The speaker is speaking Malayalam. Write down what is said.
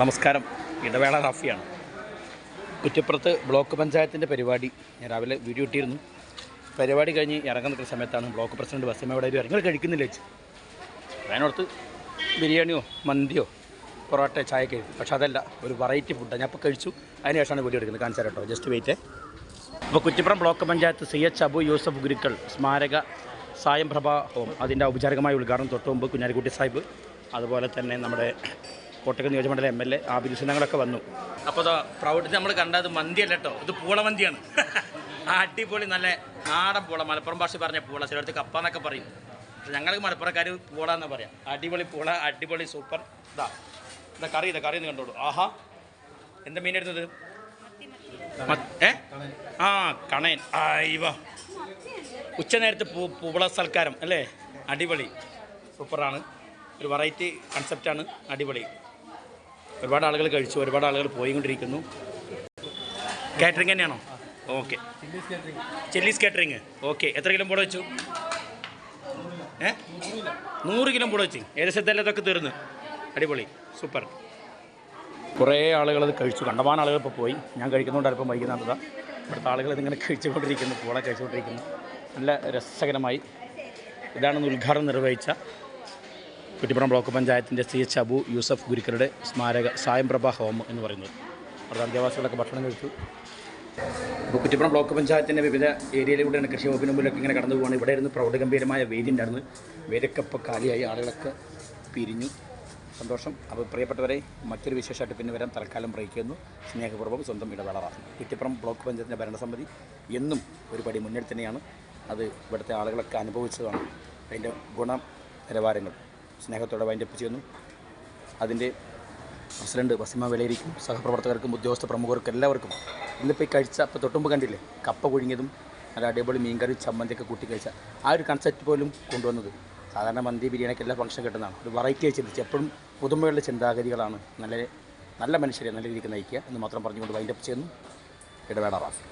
നമസ്കാരം. ഇടവേള റാഫിയാണ്. കുറ്റിപ്പുറത്ത് ബ്ലോക്ക് പഞ്ചായത്തിന്റെ പരിപാടി ഞാൻ രാവിലെ വീഡിയോ ഇട്ടിരുന്നു. പരിപാടി കഴിഞ്ഞ് ഇറങ്ങാൻ നിൽക്കുന്ന സമയത്താണ് ബ്ലോക്ക് പ്രസിഡന്റ് ബസ്സിമ ഇവിടെ ഇറങ്ങി കഴിക്കുന്നില്ല വെച്ച് അതിനോടത്ത് ബിരിയാണിയോ മന്തിയോ പൊറോട്ട ചായ കഴിക്കും പക്ഷെ അതല്ല ഒരു വെറൈറ്റി ഫുഡാണ് ഞാൻ ഇപ്പോൾ കഴിച്ചു. അതിന് ശേഷമാണ് വീഡിയോ എടുക്കുന്നത്. കാണിച്ചാൽ കേട്ടോ. ജസ്റ്റ് വെയിറ്റ് അപ്പോൾ Kuttippuram block panchayat C H Abu Yusuf Gurukkal സ്മാരക സായം പ്രഭ ഹോം അതിന്റെ ഔപചാരികമായ ഉദ്ഘാടനം തൊട്ട് മുമ്പ് കുഞ്ഞാലിക്കുട്ടി സാഹിബ്. അതുപോലെ തന്നെ നമ്മുടെ കോട്ടയം നിയോജകമണ്ഡലം എം എൽ എ ആബിദ് വികസനങ്ങളൊക്കെ വന്നു. അപ്പോൾ പ്രൗഢി നമ്മൾ കണ്ടത് മന്തിയല്ല കേട്ടോ ഇത് പൂളമന്തിയാണ്. ആ അടിപൊളി നല്ല നാടൻ പൂള. മലപ്പുറം ഭാഷ പറഞ്ഞ പൂള. ചിലടത്ത് കപ്പ എന്നൊക്കെ പറയും. പക്ഷെ ഞങ്ങൾക്ക് മലപ്പുറക്കാർ പൂള എന്ന് പറയാം. അടിപൊളി പൂള അടിപൊളി സൂപ്പർ. ഇതാ ഇതാ കറി ഇതാ കറി എന്ന് കണ്ടോളൂ. ആഹാ എന്താ മീൻ എടുത്തത് ഏ? ആ കണയൻ. ആയിവ. ഉച്ച നേരത്തെ പൂ സൽക്കാരം അല്ലേ? അടിപൊളി. സൂപ്പറാണ്. ഒരു വെറൈറ്റി കൺസെപ്റ്റാണ് അടിപൊളി. ഒരുപാട് ആളുകൾ കഴിച്ചു ഒരുപാട് ആളുകൾ പോയിക്കൊണ്ടിരിക്കുന്നു. കാറ്ററിംഗ് തന്നെയാണോ? ഓക്കെ ചില്ലീസ് കാറ്ററിംഗ് ഓക്കെ എത്ര കിലോ പൂട വെച്ചു? ഏ? നൂറ് കിലോ പൂട വെച്ചു. ഏകദേശം ഇതൊക്കെ തീർന്ന്. അടിപൊളി. സൂപ്പർ കുറേ ആളുകൾ അത് കഴിച്ചു. കണ്ടമാനം ആളുകൾ ഇപ്പോൾ പോയി. ഞാൻ കഴിക്കുന്നതുകൊണ്ട് അല്പം വൈകുന്നതാണ് ഇവിടുത്തെ ആളുകൾ ഇതിങ്ങനെ കഴിച്ചുകൊണ്ടിരിക്കുന്നു പൂള കഴിച്ചുകൊണ്ടിരിക്കുന്നു. നല്ല രസകരമായി. ഇതാണ് ഉദ്ഘാടനം നിർവഹിച്ച കുറ്റിപ്പുറം ബ്ലോക്ക് പഞ്ചായത്തിന്റെ സി എച്ച് അബു യൂസഫ് ഗുരുക്കരുടെ സ്മാരക സായംപ്രഭ ഹോം എന്ന് പറയുന്നത്. അവിടെ അന്തേവാസികളൊക്കെ ഭക്ഷണം കഴിച്ചു. ഇപ്പോൾ കുറ്റിപ്പുറം ബ്ലോക്ക് പഞ്ചായത്തിന്റെ വിവിധ ഏരിയയിലൂടെയാണ് കൃഷി വകുപ്പിന് മുമ്പിലൊക്കെ ഇങ്ങനെ കടന്നു പോകുകയാണ് ഇവിടെ ഇരുന്ന് പ്രൗഢഗംഭീരമായ വേദി ഉണ്ടായിരുന്നു. വേദിയൊക്കെ കാലിയായി ആളുകളൊക്കെ പിരിഞ്ഞു. സന്തോഷം. അപ്പോൾ പ്രിയപ്പെട്ടവരെ മറ്റൊരു വിശേഷമായിട്ട് പിന്നെ വരാൻ തൽക്കാലം ചെയ്യുന്നു. സ്നേഹപൂർവം സ്വന്തം ഇടവേളറാണ് കുറ്റിപ്പുറം ബ്ലോക്ക് പഞ്ചായത്തിന്റെ ഭരണസമിതി എന്നും ഒരു പടി മുന്നിൽ തന്നെയാണ്. അത് ഇവിടുത്തെ ആളുകളൊക്കെ അനുഭവിച്ചതാണ്. അതിന്റെ ഗുണ നിലവാരങ്ങൾ സ്നേഹത്തോടെ വൈൻഡപ്പ് ചെയ്യുന്നു. അതിന്റെ പ്രസിഡന്റ് വസിമ വെളേരിക്കും സഹപ്രവർത്തകർക്കും ഉദ്യോഗസ്ഥ പ്രമുഖർക്കും എല്ലാവർക്കും ഇന്നിപ്പോൾ ഈ കഴിച്ച അപ്പോൾ തൊട്ടുമ്പ് കണ്ടില്ലേ കപ്പ കുഴിഞ്ഞതും നല്ല അടിപൊളി മീൻകറി ചമ്മന്തിയൊക്കെ കൂട്ടി കഴിച്ച ആ ഒരു കൺസെപ്റ്റ് പോലും കൊണ്ടുവന്നത് സാധാരണ മന്തി ബിരിയാണിക്ക് എല്ലാ ഫംഗ്ഷൻ കിട്ടുന്നതാണ്. ഒരു വെറൈറ്റി ആയി ചിന്തിച്ച് എപ്പോഴും പുതുമയുള്ള ചിന്താഗതികളാണ് നല്ല നല്ല മനുഷ്യരെ നല്ല രീതിക്ക് നയിക്കുക എന്ന് മാത്രം പറഞ്ഞുകൊണ്ട് വൈൻഡപ്പ് ചെയ്യുന്നു. ഇടവേള റാഫി.